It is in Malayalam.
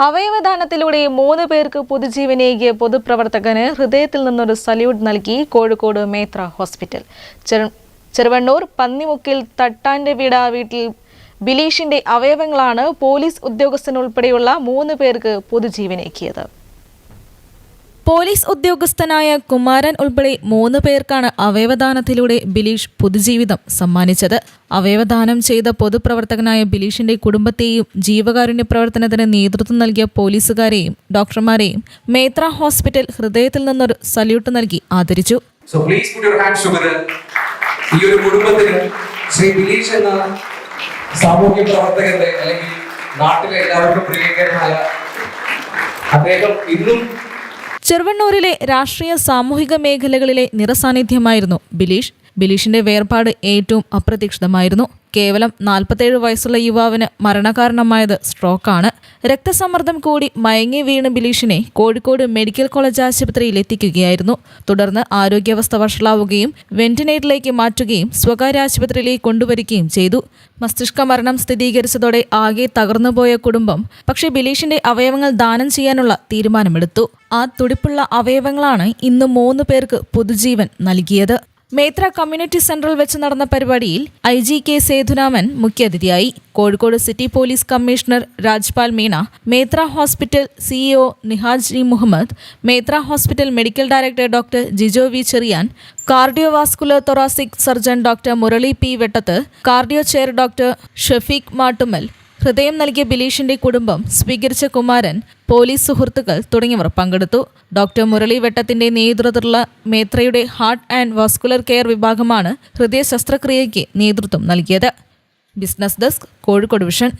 അവയവദാനത്തിലൂടെ മൂന്ന് പേർക്ക് പുതുജീവനേകിയ പൊതുപ്രവർത്തകന് ഹൃദയത്തിൽ നിന്നൊരു സല്യൂട്ട് നൽകി കോഴിക്കോട് മേത്ര ഹോസ്പിറ്റൽ. ചെറു- ചെറുവണ്ണൂർ പന്നിമുക്കിൽ തട്ടാന്റെ വീട വീട്ടിൽ ബിലീഷിന്റെ അവയവങ്ങളാണ് പോലീസ് ഉദ്യോഗസ്ഥനുൾപ്പെടെയുള്ള മൂന്ന് പേർക്ക് പുതുജീവനേക്കിയത് പോലീസ് ഉദ്യോഗസ്ഥനായ കുമാരൻ ഉൾപ്പെടെ മൂന്ന് പേർക്കാണ് അവയവദാനത്തിലൂടെ ബിലീഷ് പുതുജീവിതം സമ്മാനിച്ചത്. അവയവദാനം ചെയ്ത പൊതുപ്രവർത്തകനായ ബിലീഷിന്റെ കുടുംബത്തെയും ജീവകാരുണ്യ പ്രവർത്തനത്തിന് നേതൃത്വം നൽകിയ പോലീസുകാരെയും ഡോക്ടർമാരെയും മേത്ര ഹോസ്പിറ്റൽ ഹൃദയത്തിൽ നിന്നൊരു സല്യൂട്ട് നൽകി ആദരിച്ചു. ഈ ഒരു കുടുംബത്തിന് ശ്രീ എന്ന നാട്ടിലെ എല്ലാവർക്കും പ്രിയങ്കരനായ അദ്ദേഹം ഇന്നും ചെറുവണ്ണൂരിലെ രാഷ്ട്രീയ സാമൂഹിക മേഖലകളിലെ നിറസാന്നിധ്യമായിരുന്നു ബിലീഷ്. ബിലീഷിന്റെ വേർപാട് ഏറ്റവും അപ്രതീക്ഷിതമായിരുന്നു. കേവലം നാൽപ്പത്തേഴ് വയസ്സുള്ള യുവാവിന് മരണകാരണമായത് സ്ട്രോക്കാണ്. രക്തസമ്മർദ്ദം കൂടി മയങ്ങി വീണ് ബിലീഷിനെ കോഴിക്കോട് മെഡിക്കൽ കോളേജ് ആശുപത്രിയിൽ എത്തിക്കുകയായിരുന്നു. തുടർന്ന് ആരോഗ്യാവസ്ഥ വഷളാവുകയും വെന്റിലേറ്ററിലേക്ക് മാറ്റുകയും സ്വകാര്യ ആശുപത്രിയിലേക്ക് കൊണ്ടുവരികയും ചെയ്തു. മസ്തിഷ്ക മരണം സ്ഥിരീകരിച്ചതോടെ ആകെ തകർന്നുപോയ കുടുംബം പക്ഷേ ബിലീഷിന്റെ അവയവങ്ങൾ ദാനം ചെയ്യാനുള്ള തീരുമാനമെടുത്തു. ആ തുടിപ്പുള്ള അവയവങ്ങളാണ് ഇന്ന് മൂന്ന് പേർക്ക് പുതുജീവൻ നൽകിയത്. മേത്ര കമ്മ്യൂണിറ്റി സെന്ററിൽ വെച്ച് നടന്ന പരിപാടിയിൽ ഐ ജി കെ സേതുരാമൻ മുഖ്യാതിഥിയായി. Kozhikode city police commissioner Rajpal Meena Meitra hospital CEO Nihaj G Muhammad Meitra hospital medical director doctor Jijo V Cherian cardiovascular thoracic surgeon doctor Murali P Vettath cardio chair doctor Shafeeq Mattumal ഹൃദയം നൽകിയ ബിലീഷിന്റെ കുടുംബം സ്വീകരിച്ച കുമാരൻ പോലീസ് സുഹൃത്തുക്കൾ തുടങ്ങിയവർ പങ്കെടുത്തു. ഡോക്ടർ മുരളി വെട്ടത്തിന്റെ നേതൃത്വത്തിലുള്ള മേത്രയുടെ ഹാർട്ട് ആൻഡ് വാസ്കുലർ കെയർ വിഭാഗമാണ് ഹൃദയ ശസ്ത്രക്രിയയ്ക്ക് നേതൃത്വം നൽകിയത്. Business desk Kozhikode Vision.